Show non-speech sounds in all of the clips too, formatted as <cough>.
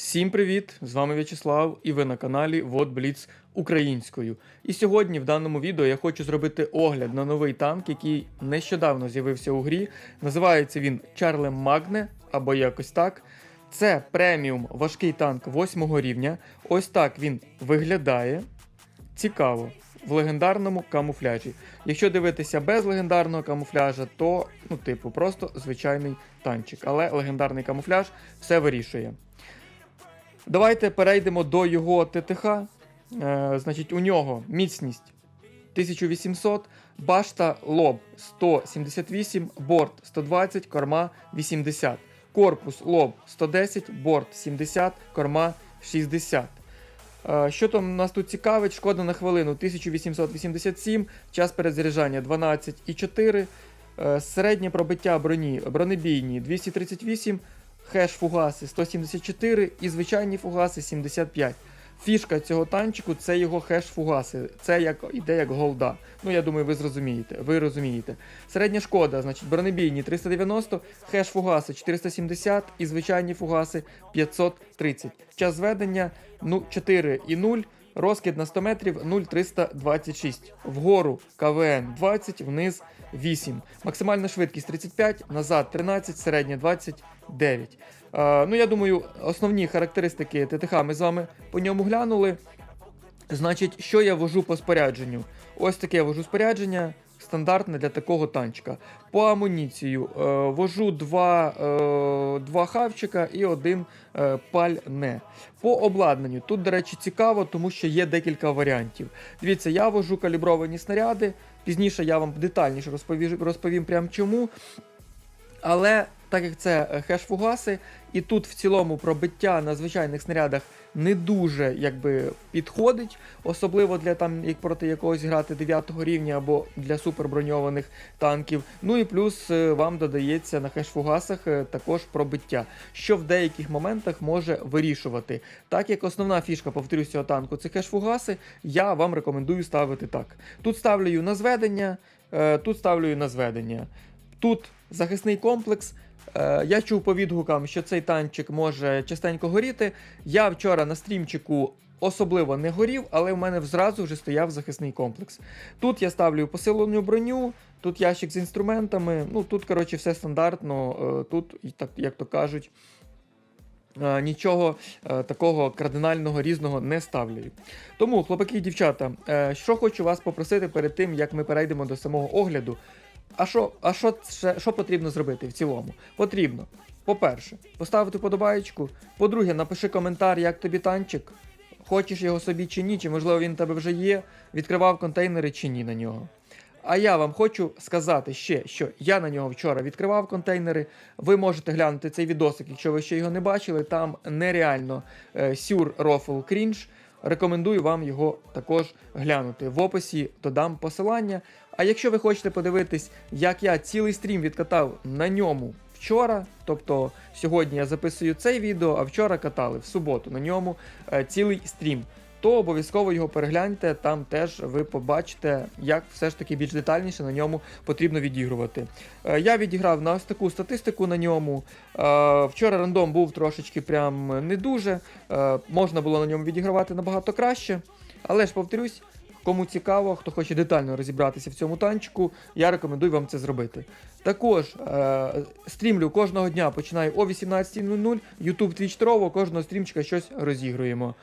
Всім привіт! З вами В'ячеслав і ви на каналі Вот Бліц українською. І сьогодні в даному відео я хочу зробити огляд на новий танк, який нещодавно з'явився у грі. Називається він Чарлем Магне або якось так. Це преміум важкий танк 8 рівня. Ось так він виглядає. Цікаво. В легендарному камуфляжі. Якщо дивитися без легендарного камуфляжа, то, ну, типу, просто звичайний танчик. Але легендарний камуфляж все вирішує. Давайте перейдемо до його ТТХ. Е, значить, у нього міцність 1800, башта лоб 178, борт 120, корма 80. Корпус лоб 110, борт 70, корма 60. Е, Що там нас тут цікавить? Шкода на хвилину 1887, час перезаряджання 12,4, е, середнє пробиття броні бронебійні 238, хеш фугаси 174 і звичайні фугаси 75. Фішка цього танчику це його хеш фугаси. Це як іде як голда. Ну я думаю, ви зрозумієте. Ви розумієте. Середня шкода, значить, бронебійні 390, хеш фугаси 470 і звичайні фугаси 530. Час зведення ну, 4 і 0. Розкид на 100 метрів 0,326. Вгору КВН 20, вниз 8. Максимальна швидкість 35, назад 13, середня 29. Е, ну, я думаю, основні характеристики ТТХ ми з вами по ньому глянули. Значить, що я вожу по спорядженню? Ось таке я вожу спорядження. Стандартне для такого танчика. По амуніцію е, вожу два, е, два хавчика і один е, пальне. По обладнанню тут, до речі, цікаво, тому що є декілька варіантів. Дивіться, я вожу калібровані снаряди. Пізніше я вам детальніше розповім, розповім прям чому. Але так як це е, хеш-фугаси, і тут в цілому пробиття на звичайних снарядах не дуже якби підходить, особливо для там як проти якогось грати 9 рівня або для суперброньованих танків. Ну і плюс е, вам додається на хеш-фугасах е, також пробиття, що в деяких моментах може вирішувати. Так як основна фішка, повторюсь, цього танку це хеш-фугаси, я вам рекомендую ставити так. Тут ставлю на зведення, тут ставлю на зведення. Тут захисний комплекс. Е, Я чув по відгукам, що цей танчик може частенько горіти. Я вчора на стрімчику особливо не горів, але в мене зразу вже стояв захисний комплекс. Тут я ставлю посилену броню, тут ящик з інструментами. Ну тут, коротше, все стандартно. Е, Тут, як то кажуть. е, Нічого такого кардинального різного не ставлю. Тому, хлопаки і дівчата, що хочу вас попросити перед тим, як ми перейдемо до самого огляду. А що, а що, що потрібно зробити в цілому? Потрібно, по-перше, поставити подобаєчку. По-друге, напиши коментар, як тобі танчик. Хочеш його собі чи ні, чи можливо він у тебе вже є, відкривав контейнери чи ні на нього. А я вам хочу сказати ще, що я на нього вчора відкривав контейнери. Ви можете глянути цей відосик, якщо ви ще його не бачили. Там нереально е, сюр рофл крінж. Рекомендую вам його також глянути. В описі додам посилання. А якщо ви хочете подивитись, як я цілий стрім відкатав на ньому вчора, тобто сьогодні я записую це відео, а вчора катали в суботу на ньому е, цілий стрім, то обов'язково його перегляньте, там теж ви побачите, як все ж таки більш детальніше на ньому потрібно відігрувати. Е, я відіграв на ось таку статистику на ньому. Е, вчора рандом був трошечки прям не дуже. Можна було на ньому відігравати набагато краще. Але ж повторюсь, кому цікаво, хто хоче детально розібратися в цьому танчику, я рекомендую вам це зробити. Також е, стрімлю кожного дня починаю о 18.00, YouTube Twitch Trovo, кожного стрімчика щось розігруємо.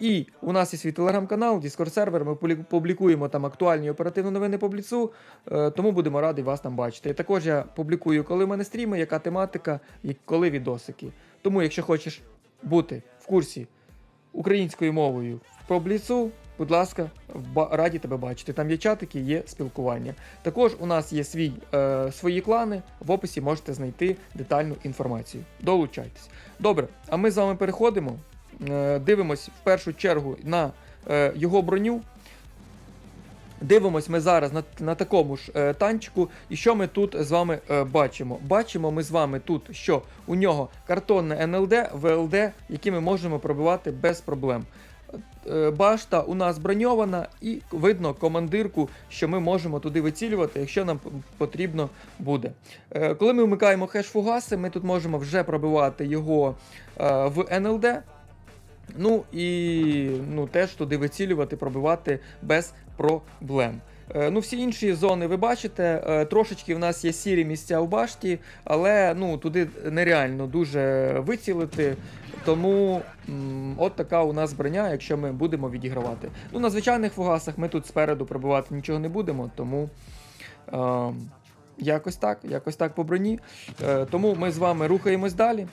І у нас є свій телеграм-канал, Discord сервер. Ми публікуємо там актуальні оперативні новини по бліцу, е, тому будемо раді вас там бачити. І також я публікую, коли в мене стріми, яка тематика і коли відосики. Тому, якщо хочеш бути в курсі українською мовою про бліцу, будь ласка, раді тебе бачити. Там є чатики, є спілкування. Також у нас є свій, е, свої клани. В описі можете знайти детальну інформацію. Долучайтесь. Добре, а ми з вами переходимо. Е, дивимось в першу чергу на е, його броню. Дивимось ми зараз на, на такому ж е, танчику, і що ми тут з вами е, бачимо? Бачимо ми з вами тут, що у нього картонне НЛД, ВЛД, які ми можемо пробивати без проблем. Е, Башта у нас броньована, і видно командирку, що ми можемо туди вицілювати, якщо нам потрібно буде. Е, Коли ми вмикаємо хеш-фугаси, ми тут можемо вже пробивати його е, в НЛД. Ну і ну, теж туди вицілювати, пробивати без проблем. Е, Ну, всі інші зони ви бачите. е, Трошечки в нас є сірі місця в башті, але ну, туди нереально дуже вицілити. Тому от така у нас броня, якщо ми будемо відігравати. Ну, на звичайних фугасах ми тут спереду пробивати нічого не будемо, тому. Е, Якось так, якось так по броні. Е, тому ми з вами рухаємось далі.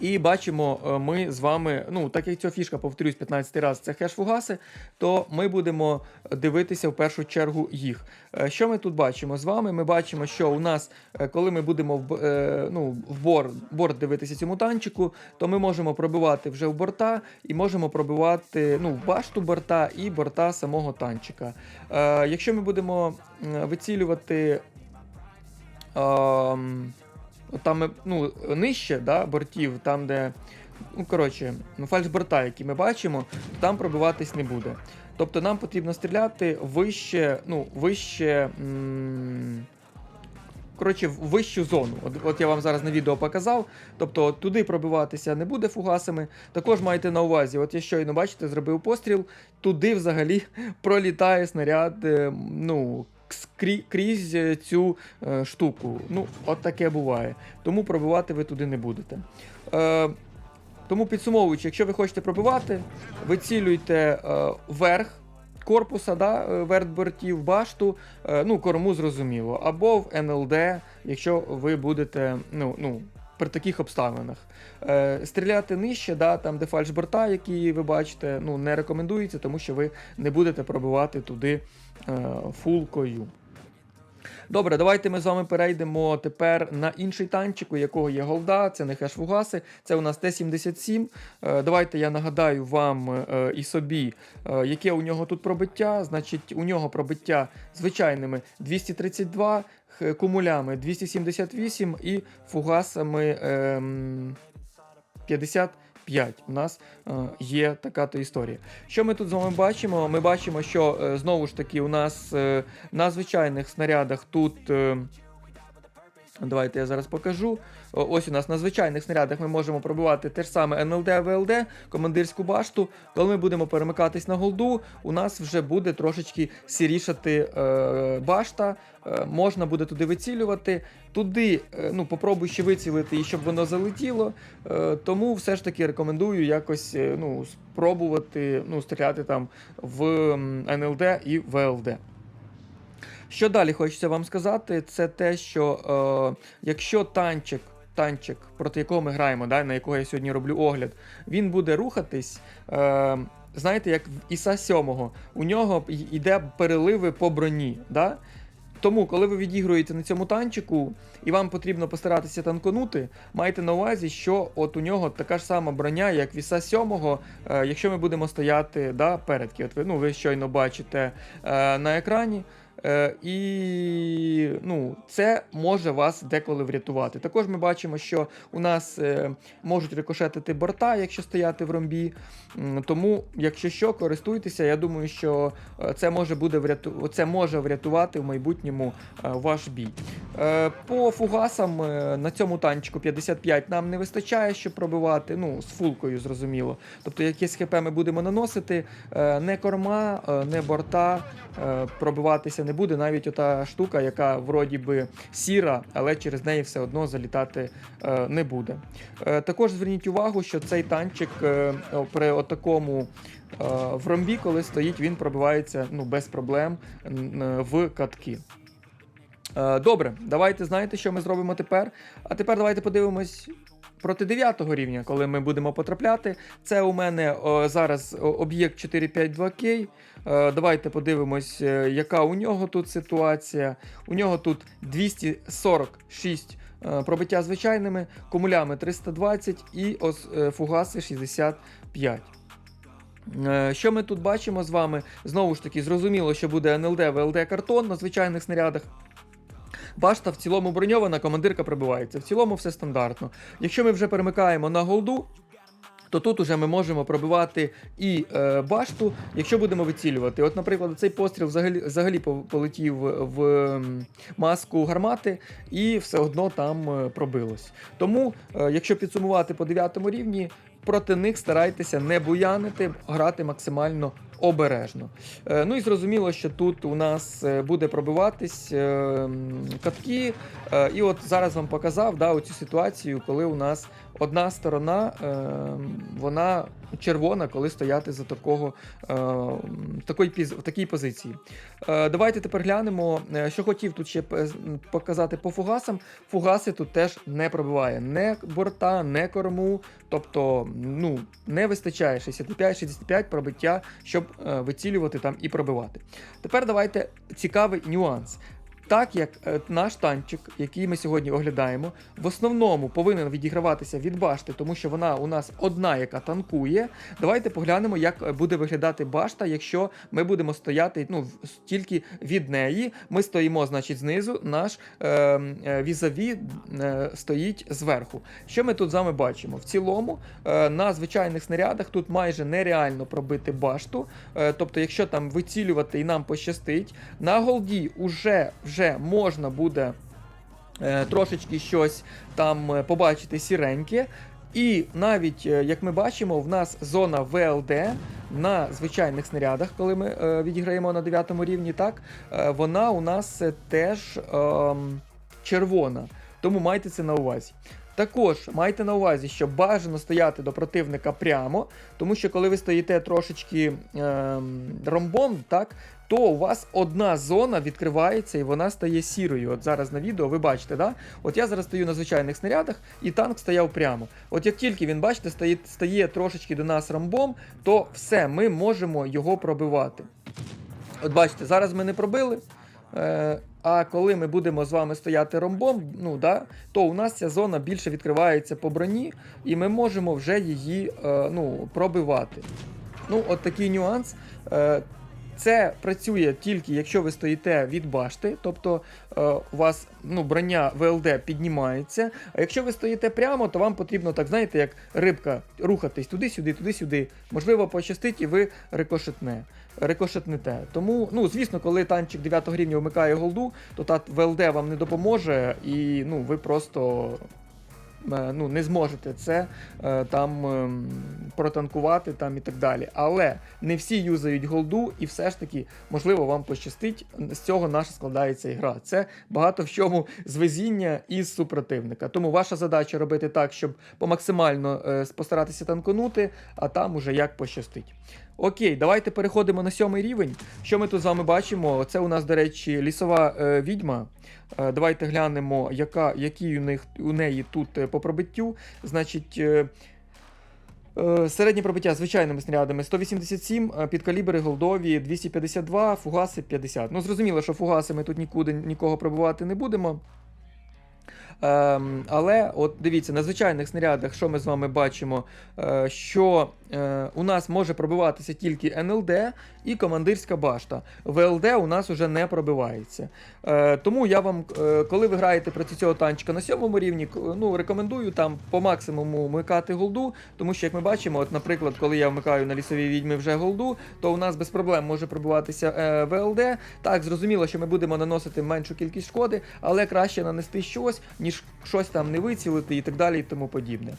І бачимо, е, ми з вами, ну, так як ця фішка, повторюсь, 15 раз, це хеш-фугаси, то ми будемо дивитися в першу чергу їх. Е, Що ми тут бачимо з вами? Ми бачимо, що у нас, е, коли ми будемо в, е, ну, в борт, борт дивитися цьому танчику, то ми можемо пробивати вже в борта і можемо пробивати ну, в башту борта і борта самого танчика. Е, Якщо ми будемо вицілювати. ем, там ну, нижче да, бортів, там, де. Ну, коротше, ну, фальшборта, які ми бачимо, там пробиватись не буде. Тобто нам потрібно стріляти вище, ну, вище. Коротше, в вищу зону. От, от я вам зараз на відео показав. Тобто туди пробиватися не буде фугасами. Також майте на увазі, от я щойно бачите, зробив постріл, туди взагалі <laughs> пролітає снаряд. е, Ну, крізь е, цю е, штуку. Ну, от таке буває. Тому пробивати ви туди не будете. Е, тому підсумовуючи, якщо ви хочете пробивати, вицілюйте е, вверх корпуса, да, е, бортів, башту, е, ну, корму зрозуміло, або в НЛД, якщо ви будете ну, ну, при таких обставинах. Е, стріляти нижче, да, там де фальшборта, які ви бачите, ну, не рекомендується, тому що ви не будете пробивати туди е, фулкою. Добре, давайте ми з вами перейдемо тепер на інший танчик, у якого є голда, це не хеш-фугаси, це у нас Т-77. Е, Давайте я нагадаю вам е, і собі, е, яке у нього тут пробиття. Значить, у нього пробиття звичайними 232, кумулями 278 і фугасами ем, 55. У нас е, є така то історія. Що ми тут з вами бачимо? Ми бачимо, що е, знову ж таки у нас е, на звичайних снарядах тут. Давайте я зараз покажу. Ось у нас на звичайних снарядах ми можемо пробивати те ж саме НЛД, ВЛД, командирську башту. Коли ми будемо перемикатись на голду, у нас вже буде трошечки сірішати е, башта. Е, можна буде туди вицілювати. Туди, е, ну, попробуй ще вицілити і щоб воно залетіло. Е, тому все ж таки рекомендую якось е, ну, спробувати ну, стріляти там в НЛД і ВЛД. Що далі хочеться вам сказати, це те, що е, якщо танчик, танчик, проти якого ми граємо, да, на якого я сьогодні роблю огляд, він буде рухатись. Е, знаєте, як в Іса 7, у нього йде переливи по броні. Да? Тому, коли ви відігруєте на цьому танчику і вам потрібно постаратися танконути, майте на увазі, що от у нього така ж сама броня, як Віса 7, е, якщо ми будемо стояти да, передки. От ви, ну, ви щойно бачите е, на екрані. Е, і ну, це може вас деколи врятувати. Також ми бачимо, що у нас е, можуть рикошетити борта, якщо стояти в ромбі. Тому, якщо що, користуйтеся. Я думаю, що е, це може буде вряту... це може врятувати в майбутньому ваш бій. По фугасам на цьому танчику 55 нам не вистачає, щоб пробивати. Ну, з фулкою, зрозуміло. Тобто, якесь хп ми будемо наносити, не корма, не борта пробиватися не буде. Навіть ота штука, яка вроді би сіра, але через неї все одно залітати е, не буде. Е, Також зверніть увагу, що цей танчик е, при отакому в ромбі, коли стоїть, він пробивається ну, без проблем в катки. Добре, давайте знаєте, що ми зробимо тепер. А тепер давайте подивимось проти 9 рівня, коли ми будемо потрапляти. Це у мене о, зараз об'єкт 452K. Е, Давайте подивимось, е, яка у нього тут ситуація. У нього тут 246 е, пробиття звичайними, кумулями 320 і ос- е, фугаси 65. Е, Що ми тут бачимо з вами? Знову ж таки, зрозуміло, що буде НЛД, ВЛД картон на звичайних снарядах. Башта в цілому броньована, командирка пробивається. В цілому все стандартно. Якщо ми вже перемикаємо на голду, то тут уже ми можемо пробивати і е, башту, якщо будемо вицілювати. От, наприклад, цей постріл взагалі, взагалі полетів в маску гармати, і все одно там е, пробилось. Тому, е, якщо підсумувати по 9 рівні, проти них старайтеся не буянити, грати максимально обережно. Е, ну і зрозуміло, що тут у нас е, буде пробиватись е, катки. І от зараз вам показав да, оцю ситуацію, коли у нас одна сторона е, вона червона, коли стояти за такого, е, такої, в такій позиції. Е, давайте тепер глянемо, е, що хотів тут ще показати по фугасам. Фугаси тут теж не пробиває не борта, не корму. Тобто, ну, не вистачає 65-65 пробиття, щоб вицілювати там і пробивати. Тепер давайте цікавий нюанс. Так як е, наш танчик, який ми сьогодні оглядаємо, в основному повинен відіграватися від башти, тому що вона у нас одна, яка танкує. Давайте поглянемо, як е, буде виглядати башта, якщо ми будемо стояти ну, тільки від неї. Ми стоїмо, значить, знизу, наш е, е, візаві е, стоїть зверху. Що ми тут з вами бачимо? В цілому е, на звичайних снарядах тут майже нереально пробити башту. Е, тобто, якщо там вицілювати і нам пощастить, на голді вже можна буде е, трошечки щось там е, побачити сіреньке. І навіть, е, як ми бачимо, в нас зона ВЛД на звичайних снарядах, коли ми відіграємо на 9 рівні, так, вона у нас теж ем, червона. Тому майте це на увазі. Також майте на увазі, що бажано стояти до противника прямо, тому що коли ви стоїте трошечки ем, ромбом, так, то у вас одна зона відкривається і вона стає сірою. От зараз на відео ви бачите, да? От я зараз стою на звичайних снарядах, і танк стояв прямо. От як тільки він, бачите, стає, стає трошечки до нас ромбом, то все, ми можемо його пробивати. От бачите, зараз ми не пробили. Е, а коли ми будемо з вами стояти ромбом, ну, да, то у нас ця зона більше відкривається по броні, і ми можемо вже її е, ну, пробивати. Ну, от такий нюанс. Е, це працює тільки якщо ви стоїте від башти, тобто е, у вас ну, броня ВЛД піднімається. А якщо ви стоїте прямо, то вам потрібно, так знаєте, як рибка, рухатись туди-сюди, туди-сюди. Можливо, пощастить і ви рикошетне. Рикошетнете. Тому, ну, звісно, коли танчик 9 рівня вмикає голду, то та ВЛД вам не допоможе, і ну, ви просто е, ну, не зможете це е, там ем, протанкувати там і так далі. Але не всі юзають голду, і все ж таки, можливо, вам пощастить. З цього наша складається ігра. Це багато в чому з везіння із супротивника. Тому ваша задача робити так, щоб по максимально е, постаратися танконути, а там уже як пощастить. Окей, давайте переходимо на сьомий рівень. Що ми тут з вами бачимо? Це у нас, до речі, лісова е, відьма. Е, давайте глянемо, яка, які у, них, у неї тут е, по пробиттю. Значить. Е, е, Середнє пробиття звичайними снарядами 187, е, підкалібри голдові 252, фугаси 50. Ну, зрозуміло, що фугаси ми тут нікуди нікого пробувати не будемо. Ем, але от дивіться, на звичайних снарядах, що ми з вами бачимо, е, що е, у нас може пробиватися тільки НЛД і командирська башта. ВЛД у нас уже не пробивається. Е, тому я вам, е, коли ви граєте проти цього танчика на сьомому рівні, ну, рекомендую там по максимуму вмикати голду, тому що, як ми бачимо, от, наприклад, коли я вмикаю на лісовій відьмі вже голду, то у нас без проблем може пробиватися е, ВЛД. Так, зрозуміло, що ми будемо наносити меншу кількість шкоди, але краще нанести щось, ніж щось там не вицілити і так далі, і тому подібне.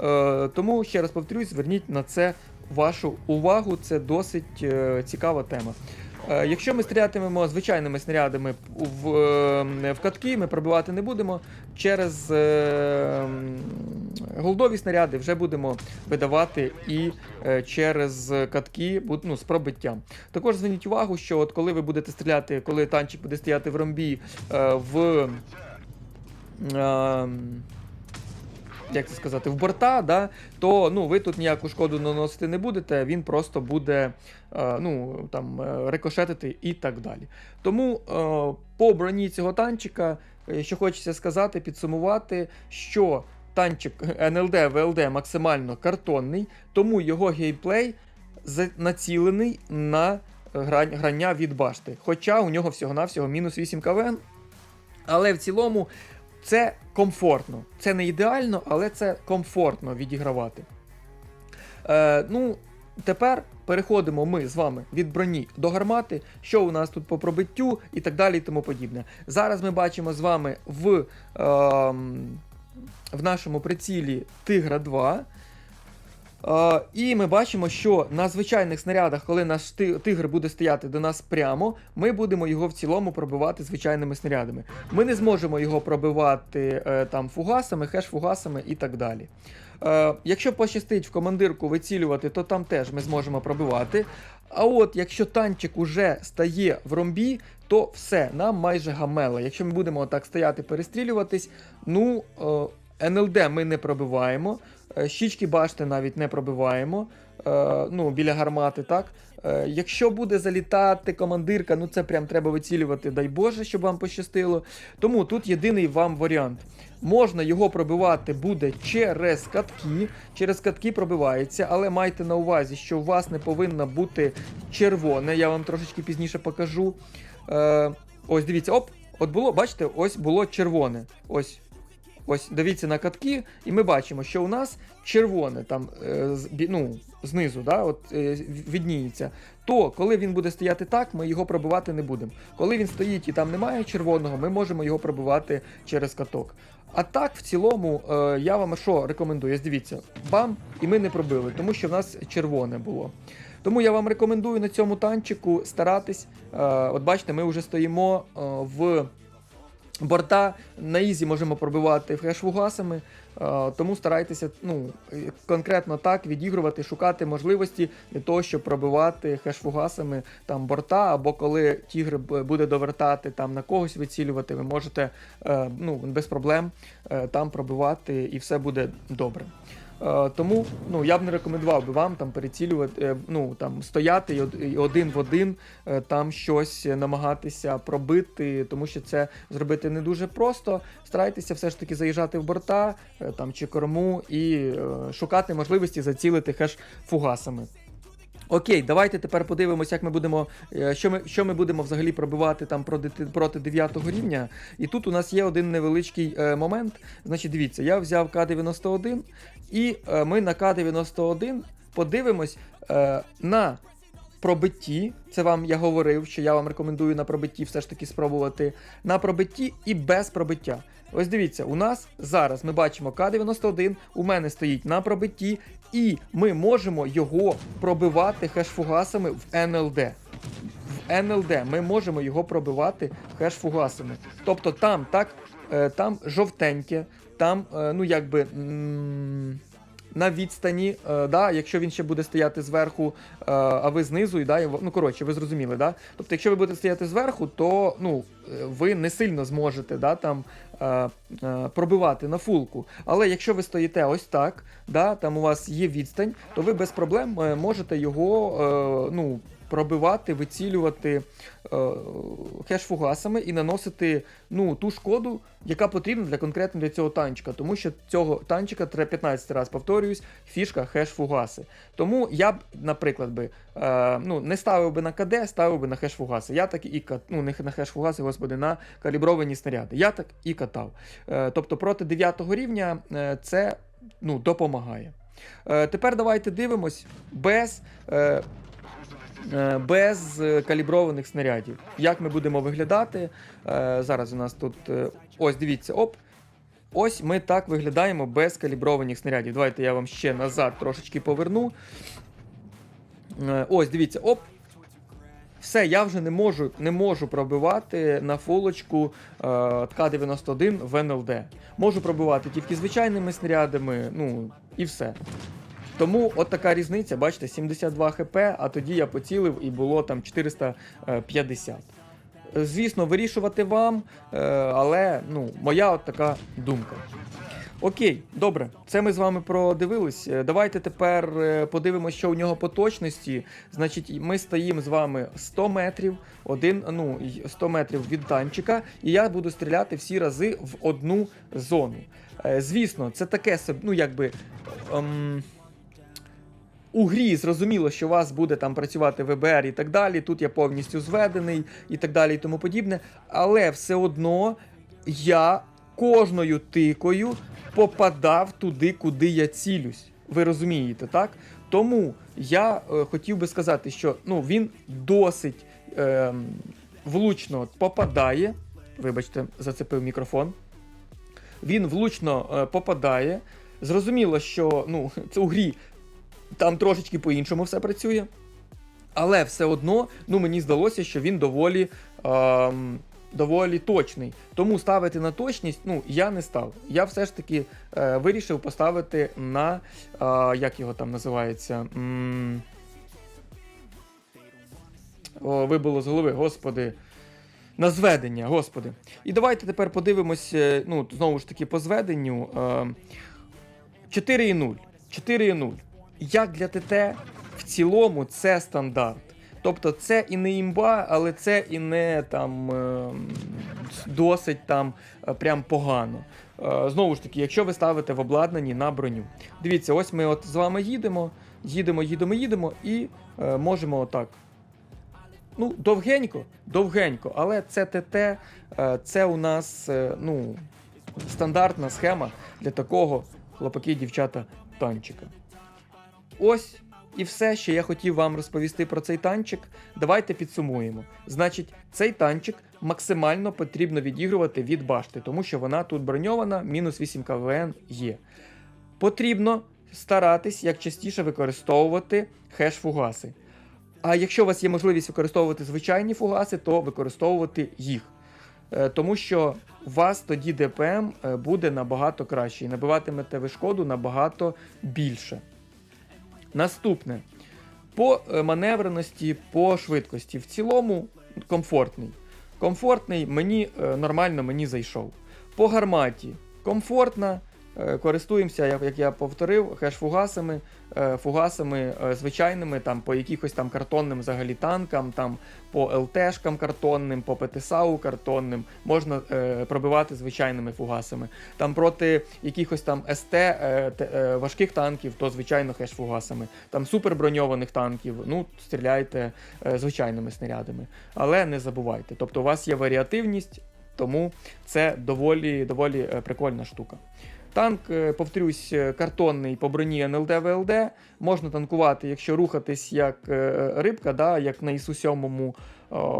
Е, тому ще раз повторюсь, зверніть на це вашу увагу, це досить е, цікава тема. Е, Якщо ми стрілятимемо звичайними снарядами в, в катки, ми пробивати не будемо. Через голдові снаряди вже будемо видавати і через катки ну, з пробиттям. Також зверніть увагу, що от коли ви будете стріляти, коли танчик буде стояти в ромбі е, в. Як це сказати, в борта, да, то ну, ви тут ніяку шкоду наносити не будете, він просто буде е, ну, там, е, рикошетити і так далі. Тому е, по броні цього танчика, що хочеться сказати, підсумувати, що танчик НЛД, ВЛД максимально картонний, тому його геймплей націлений на грання від башти. Хоча у нього всього-навсього мінус 8 КВН. Але в цілому це комфортно. Це не ідеально, але це комфортно відігравати. Е, ну, тепер переходимо ми з вами від броні до гармати, що у нас тут по пробиттю і так далі, і тому подібне. Зараз ми бачимо з вами в, е, в нашому прицілі Тигра 2. І ми бачимо, що на звичайних снарядах, коли наш тигр буде стояти до нас прямо, ми будемо його в цілому пробивати звичайними снарядами. Ми не зможемо його пробивати е, там фугасами, хеш-фугасами і так далі. Е, якщо пощастить в командирку вицілювати, то там теж ми зможемо пробивати. А от якщо танчик уже стає в ромбі, то все, нам майже гамела. Якщо ми будемо отак стояти, перестрілюватись, ну е, НЛД ми не пробиваємо, щічки башти навіть не пробиваємо. е, Ну, біля гармати, так. Е, Якщо буде залітати командирка, ну це прям треба вицілювати, дай Боже, щоб вам пощастило. Тому тут єдиний вам варіант. Можна його пробивати буде через катки. Через катки пробивається, але майте на увазі, що у вас не повинно бути червоне. Я вам трошечки пізніше покажу. Е, ось дивіться, оп, от було, бачите, ось було червоне. Ось. Ось дивіться на катки, і ми бачимо, що у нас червоне там е, ну, знизу, да, от, е, відніється. То коли він буде стояти так, ми його пробивати не будемо. Коли він стоїть і там немає червоного, ми можемо його пробивати через каток. А так, в цілому, е, я вам що рекомендую? Дивіться, бам, і ми не пробили, тому що в нас червоне було. Тому я вам рекомендую на цьому танчику старатись. От бачите, ми вже стоїмо в борта. На ізі можемо пробивати фреш-фугасами. Е, тому старайтеся ну, конкретно так відігрувати, шукати можливості для того, щоб пробивати хеш-фугасами там борта, або коли тігр буде довертати там на когось вицілювати, ви можете е, ну, без проблем е, там пробивати і все буде добре. Е, Тому ну, я б не рекомендував би вам там перецілювати, е, ну там стояти і од- і один в один е, там щось намагатися пробити, тому що це зробити не дуже просто. Старайтеся все ж таки заїжджати в борта там чи корму і шукати можливості зацілити хеш фугасами. Окей, давайте тепер подивимося, як ми будемо, е, що ми, що ми будемо взагалі пробивати там проти, проти 9 рівня. І тут у нас є один невеличкий е, момент. Значить, дивіться, я взяв К-91, і е, ми на К-91 подивимось на пробитті. Це вам я говорив, що я вам рекомендую на пробитті все ж таки спробувати. На пробитті і без пробиття. Ось дивіться, у нас зараз ми бачимо К-91, у мене стоїть на пробитті, і ми можемо його пробивати хеш-фугасами в НЛД. В НЛД ми можемо його пробивати хеш-фугасами. Тобто там так, е, там жовтеньке, там, е, ну якби. На відстані, е, да, якщо він ще буде стояти зверху, е, а ви знизу, і да, ну коротше, ви зрозуміли, да? Тобто, якщо ви будете стояти зверху, то ну, е, ви не сильно зможете да, там, е, е, пробивати на фулку. Але якщо ви стоїте ось так, да, там у вас є відстань, то ви без проблем можете його е, ну, пробивати, вицілювати е, хеш-фугасами і наносити ну, ту шкоду, яка потрібна для конкретно для цього танчика. Тому що цього танчика треба 15 раз повторююсь, фішка хеш-фугаси. Тому я б, наприклад, би, е, ну, не ставив би на КД, ставив би на хеш-фугаси. Я так і ну, не на хеш-фугаси, господи, на калібровані снаряди. Я так і катав. Е, тобто проти 9 рівня е, це ну, допомагає. Е, тепер давайте дивимось без. Е, без е, каліброваних снарядів. Як ми будемо виглядати? Е, Зараз у нас тут е, ось дивіться, оп. Ось ми так виглядаємо без каліброваних снарядів. Давайте я вам ще назад трошечки поверну. Е, Ось, дивіться, оп. Все, я вже не можу, не можу пробивати на фулочку е, ТК-91 в НЛД. Можу пробивати тільки звичайними снарядами, ну і все. Тому от така різниця, бачите, 72 хп, а тоді я поцілив і було там 450. Е, Звісно, вирішувати вам, е, але ну, моя от така думка. Окей, добре, це ми з вами продивились. Е, Давайте тепер е, подивимося, що у нього по точності. Значить, ми стоїмо з вами 100 метрів, один, ну, 100 метрів від танчика, і я буду стріляти всі рази в одну зону. Звісно, це таке ну якби. Ем, у грі зрозуміло, що у вас буде там працювати ВБР і так далі. Тут я повністю зведений і так далі, і тому подібне. Але все одно я кожною тикою попадав туди, куди я цілюсь. Ви розумієте, так? Тому я е, хотів би сказати, що ну, він досить е, влучно попадає. Вибачте, зацепив мікрофон. Він влучно е, попадає. Зрозуміло, що ну, <laughs> це у грі Там трошечки по-іншому все працює. Але все одно, ну мені здалося, що він доволі. ем, Доволі точний. Тому ставити на точність ну, я не став. Я все ж таки е, вирішив поставити на. Е, як його там називається? М, О, вибило з голови, господи. На зведення, господи. І давайте тепер подивимось, е, ну, знову ж таки, по зведенню. Е, 4,0. 4,0. Як для ТТ, в цілому це стандарт. Тобто це і не імба, але це і не там е, досить там е, прям погано. Е, Знову ж таки, якщо ви ставите в обладнанні на броню. Дивіться, ось ми от з вами їдемо, їдемо, їдемо, їдемо, і е, можемо отак. Ну, довгенько, довгенько, але це ТТ, це у нас ну, стандартна схема для такого хлопаки, дівчата, танчика. Ось і все, що я хотів вам розповісти про цей танчик. Давайте підсумуємо. Значить, цей танчик максимально потрібно відігрувати від башти, тому що вона тут броньована, мінус 8 КВН є. Потрібно старатись як частіше використовувати хеш-фугаси. А якщо у вас є можливість використовувати звичайні фугаси, то використовувати їх. Е, Тому що у вас тоді ДПМ е, буде набагато краще і набиватимете ви шкоду набагато більше. Наступне. По е, маневреності, по швидкості. В цілому комфортний. Комфортний, мені е, нормально мені зайшов. По гарматі комфортна. Е, Користуємося, як, я повторив, хеш-фугасами, е, фугасами е, звичайними, там по якихось там картонним взагалі танкам, там по ЛТшкам картонним, по ПТСАУ картонним, можна е, пробивати звичайними фугасами. Там проти якихось там СТ е, е, важких танків, то звичайно хеш-фугасами. Там суперброньованих танків, ну стріляйте е, звичайними снарядами. Але не забувайте. Тобто у вас є варіативність, тому це доволі, доволі е, прикольна штука. Танк, е, повторюсь, е, картонний по броні НЛД ВЛД. Можна танкувати, якщо рухатись як е, рибка, да, як на ісу 7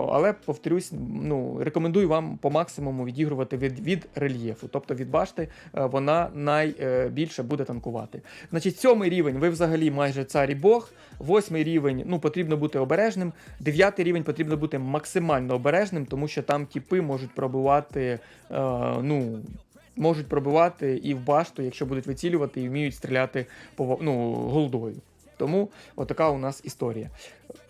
але повторюсь, ну, рекомендую вам по максимуму відігрувати від, від рельєфу, тобто від башти, вона найбільше буде танкувати. Значить, сьомий рівень ви взагалі майже цар і Бог. Восьмий рівень ну, потрібно бути обережним. Дев'ятий рівень потрібно бути максимально обережним, тому що там тіпи можуть пробивати. Е, ну, можуть пробивати і в башту, якщо будуть вицілювати і вміють стріляти по ну, голдою. Тому отака у нас історія.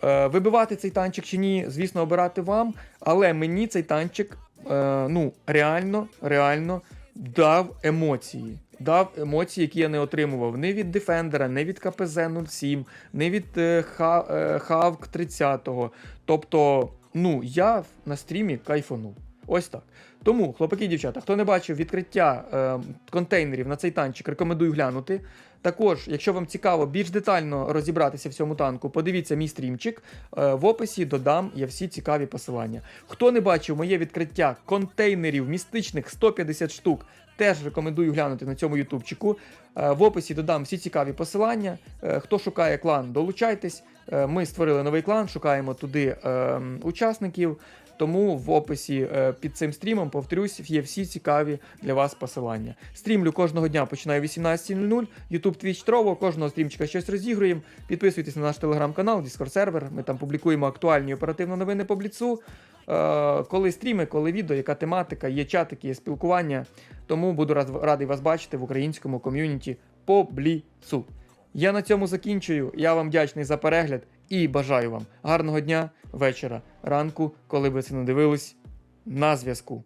Е, вибивати цей танчик чи ні, звісно, обирати вам, але мені цей танчик е, ну, реально, реально дав емоції. Дав емоції, які я не отримував не від Defender, не від КПЗ 07, не від е, е, Хавк 30-го. Тобто, ну, я на стрімі кайфанув. Ось так. Тому, хлопаки дівчата, хто не бачив відкриття е, контейнерів на цей танчик, рекомендую глянути. Також, якщо вам цікаво більш детально розібратися в цьому танку, подивіться мій стрімчик. Е, в описі додам я всі цікаві посилання. Хто не бачив моє відкриття контейнерів містичних 150 штук, теж рекомендую глянути на цьому ютубчику. Е, в описі додам всі цікаві посилання. Е, хто шукає клан, долучайтесь. Е, ми створили новий клан, шукаємо туди е, учасників. Тому в описі е, під цим стрімом, повторюсь, є всі цікаві для вас посилання. Стрімлю кожного дня починаю о 18.00. YouTube, Twitch, Trovo, кожного стрімчика щось розігруємо. Підписуйтесь на наш телеграм-канал, Discord сервер. Ми там публікуємо актуальні і оперативні новини по бліцу. Е, коли стріми, коли відео, яка тематика, є чатики, є спілкування. Тому буду радий вас бачити в українському ком'юніті по бліцу. Я на цьому закінчую. Я вам вдячний за перегляд і бажаю вам гарного дня, вечора, ранку, коли ви це не дивились. На зв'язку.